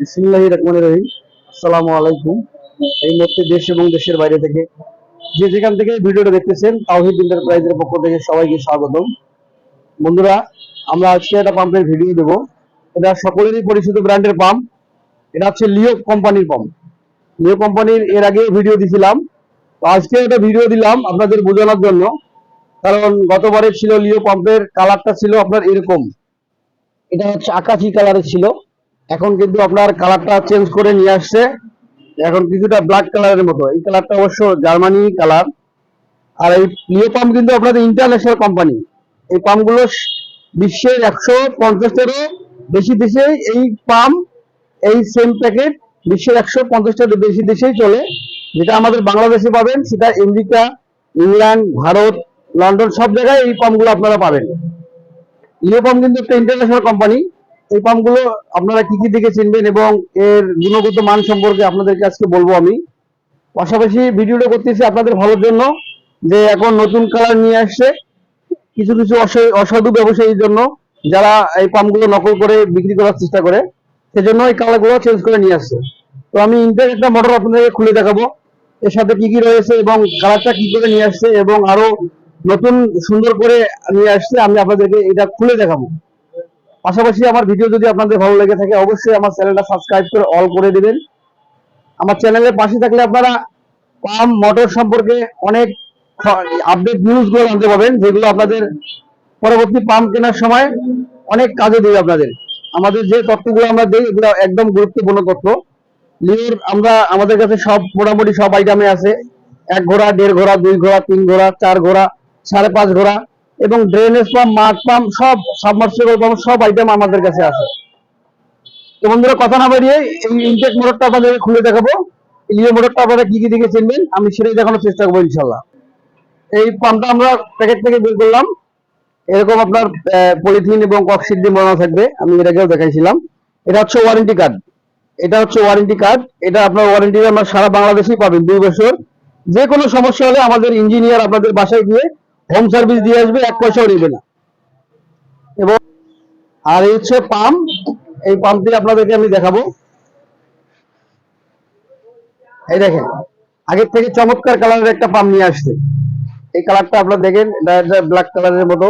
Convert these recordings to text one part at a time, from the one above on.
বিসমিল্লাহির রহমানির রহিম। আসসালামু আলাইকুম। এই মুহূর্তে দেশ এবং দেশের বাইরে থেকে যে যেখান থেকে ভিডিওটা দেখতেছেন, তাওহিদ এন্টারপ্রাইজের পক্ষ থেকে সবাইকে স্বাগতম। বন্ধুরা, আমরা আজকে একটা পাম্পের ভিডিও দেব। এটা সকলেরই পরিচিত ব্র্যান্ডের পাম্প এটা হচ্ছে লিও কোম্পানির পাম্প লিও কোম্পানির এর আগে ভিডিও দিছিলাম। আজকে একটা ভিডিও দিলাম আপনাদের বোঝানোর জন্য। কারণ গতবারে ছিল লিও পাম্পের কালারটা ছিল আপনার এরকম। এটা হচ্ছে আকাশি কালারের ছিল। এখন কিন্তু আপনার কালারটা চেঞ্জ করে নিয়ে আসছে। এখন কিছুটা ব্ল্যাক কালারের মতো। এই কালারটা অবশ্য জার্মানি কালার আর এই লিও পাম্প কিন্তু আপনাদের ইন্টারন্যাশনাল কোম্পানি এই পাম্পগুলো বিশ্বের একশো পঞ্চাশটারও বেশি দেশে এই পাম্প, এই সেম প্যাকেট বিশ্বের একশো পঞ্চাশটার বেশি দেশেই চলে। যেটা আমাদের বাংলাদেশে পাবেন, সেটা আমেরিকা, ইংল্যান্ড, ভারত, লন্ডন, সব জায়গায় এই পাম্পগুলো আপনারা পাবেন। লিও পাম্প কিন্তু একটা ইন্টারন্যাশনাল কোম্পানি এই পাম্পগুলো আপনারা কি কি দিকে চিনবেন এবং এর গুণগত মান সম্পর্কে আপনাদেরকে আজকে বলব আমি। পাশাপাশি ভিডিওটা করতেছি আপনাদের ভালোর জন্য যে এখন নতুন কালার নিয়ে আসছে, কিছু কিছু অসাধু ব্যবসায়ীর জন্য যারা এই পাম্পগুলো নকল করে বিক্রি করার চেষ্টা করে, সেজন্য এই কালারগুলো চেঞ্জ করে নিয়ে আসছে। তো আমি ইন্টার একটা মোটর আপনাদেরকে খুলে দেখাবো। এর সাথে কি কি রয়েছে এবং কালারটা কি করে নিয়ে আসছে এবং আরও নতুন সুন্দর করে নিয়ে আসছে, আমি আপনাদেরকে এটা খুলে দেখাবো। পাশাপাশি আমার ভিডিও যদি আপনাদের ভালো লেগে থাকে, অবশ্যই আমার চ্যানেলটা সাবস্ক্রাইব করে অল করে দিবেন। আমার চ্যানেলের পাশে থাকলে আপনারা পাম্প মোটর সম্পর্কে অনেক আপডেট নিউজগুলো জানতে পাবেন যেগুলো আপনাদের পরবর্তী পাম্প কেনার সময় অনেক কাজে দেবে আপনাদের। আমাদের যে তথ্যগুলো আমরা দিই, এগুলো একদম গুরুত্বপূর্ণ তথ্য। লিওর, আমরা, আমাদের কাছে সব, মোটামুটি সব আইটেমে আছে। এক ঘোড়া, দেড় ঘোড়া, দুই ঘোড়া, তিন ঘোড়া, চার ঘোড়া, সাড়ে পাঁচ ঘোড়া। এবং ড্রেনেজ পাম্প মাঠ পাম্প সব সাবমার্সিবল পাম্প সব আইটেম আমাদের কাছে আছে। তো বন্ধুরা, কথা না বাড়িয়ে এই ইনটেক মোটরটা আপনাদের খুলে দেখাবো। লিও মোটরটা আপনারা কি কি দিকে চিনবেন, আমি সেটাই দেখানোর চেষ্টা করব, ইনশাল্লাহ। এই পাম্পটা আমরা প্যাকেট থেকে বের করলাম। এরকম আপনার পলিথিন এবং কক্সিট দিয়ে বানানো থাকবে। আমি এর আগেও দেখাইছিলাম। এটা হচ্ছে ওয়ারেন্টি কার্ড এটা হচ্ছে ওয়ারেন্টি কার্ড এটা আপনার ওয়ারেন্টি আমরা সারা বাংলাদেশেই পাবেন, দুই বছর। যে কোনো সমস্যা হলে আমাদের ইঞ্জিনিয়ার আপনাদের বাসায় গিয়ে হোম সার্ভিস দিয়ে আসবে, এক পয়সাও নেবে না। এবং আর এই হচ্ছে পাম্প এই পাম্পটি আপনাদেরকে আমি দেখাবো। এই দেখেন, আগের থেকে চমৎকার কালারের একটা পাম্প নিয়ে আসছে। এই কালারটা আপনারা দেখেন ব্ল্যাক কালারের মতো।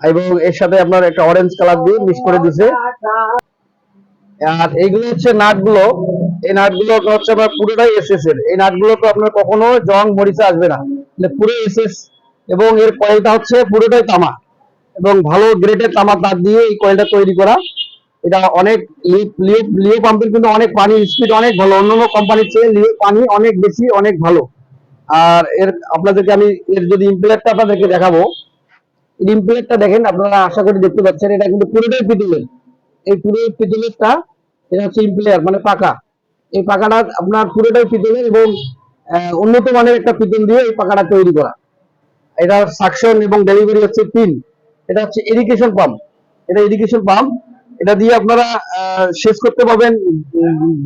এবং এর সাথে আপনার একটা অরেঞ্জ কালার দিয়ে মিক্স করে দিছে। আর এইগুলো হচ্ছে নাটগুলো এই নাটগুলো হচ্ছে আপনার পুরোটাই এসএস এর এই নাটগুলো তো আপনার কখনো জং মরিচা আসবে না। মানে পুরো এসএস এবং এর কয়েলটা হচ্ছে পুরোটাই তামা। এবং ভালো গ্রেডের তামা তার দিয়ে এই কয়েলটা তৈরি করা। এটা অনেক লিও পাম্পের কিন্তু অনেক পানির স্পিড অনেক ভালো। অন্যান্য কোম্পানির চেয়ে লিও পানি অনেক বেশি, অনেক ভালো। আর এর আপনাদেরকে আমি এর যদি ইমপ্লেটটা আপনাদেরকে দেখাবো ইমপ্লেটটা দেখেন, আপনারা আশা করি দেখতে পাচ্ছেন, এটা কিন্তু পুরোটাই পিতলের। এই পুরো পিতলেরটা, এটা হচ্ছে ইমপ্লেয়ার মানে পাকা। এই পাকাটা আপনার পুরোটাই পিতলের এবং উন্নত মানের একটা পিতল দিয়ে এই পাকাটা তৈরি করা। এটা সাকশন এবং ডেলিভারি হচ্ছে তিন। এটা হচ্ছে ইরিগেশন পাম্প এটা ইরিগেশন পাম্প এটা দিয়ে আপনারা শেষ করতে পারবেন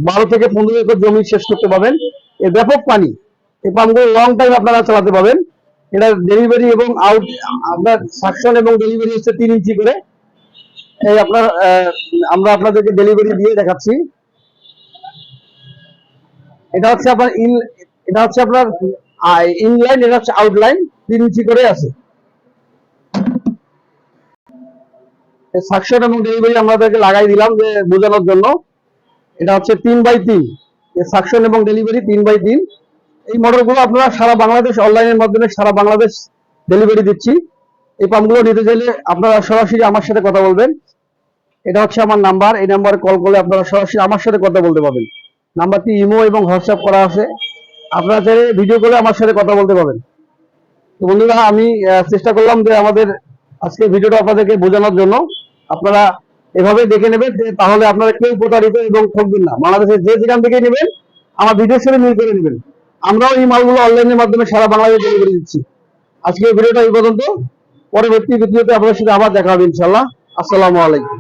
বারো থেকে পনেরো একর জমি শেষ করতে পারবেন। এর ব্যাপক পানি। এই পাম্পগুলো লং টাইম আপনারা চালাতে পারবেন। এটা ডেলিভারি এবং আউট আপনার সাকশন এবং ডেলিভারি হচ্ছে তিন ইঞ্চি করে। এই আপনার আমরা আপনাদেরকে ডেলিভারি দিয়ে দেখাচ্ছি। এটা হচ্ছে আপনার ইন এটা হচ্ছে আপনার ইনলাইন এটা হচ্ছে আউটলাইন তিন ইঞ্চি করে আছে। সাকশন এবং ডেলিভারি আমাদেরকে লাগাই দিলাম যে বোঝানোর জন্য। এটা হচ্ছে তিন বাই তিন। সাকশন এবং ডেলিভারি তিন বাই তিন। এই মোটরগুলো আপনারা সারা বাংলাদেশ অনলাইনের মাধ্যমে সারা বাংলাদেশ ডেলিভারি দিচ্ছি। এই পাম্পগুলো নিতে চাইলে আপনারা সরাসরি আমার সাথে কথা বলবেন। এটা হচ্ছে আমার নাম্বার এই নাম্বারে কল করলে আপনারা সরাসরি আমার সাথে কথা বলতে পারবেন। নাম্বারটি ইমো এবং হোয়াটসঅ্যাপ করা আছে। আপনারা চাইলে ভিডিও করে আমার সাথে কথা বলতে পারবেন। তো বন্ধুরা, আমি চেষ্টা করলাম যে আমাদের আজকে ভিডিওটা আপনাদেরকে বোঝানোর জন্য। আপনারা এভাবে দেখে নেবেন, যে তাহলে আপনারা কেউ প্রতারিত এবং ঠকবেন না। বাংলাদেশের যে যেখান থেকে নেবেন, আমার ভিডিওর সাথে মিল করে নেবেন। আমরাও এই মালগুলো অনলাইনের মাধ্যমে সারা বাংলাদেশ ডেলিভারি দিচ্ছি। আজকে ভিডিওটা এই পর্যন্ত। পরবর্তী ভিডিওতে আপনাদের সাথে আবার দেখা হবে ইনশাল্লাহ আসসালামু আলাইকুম।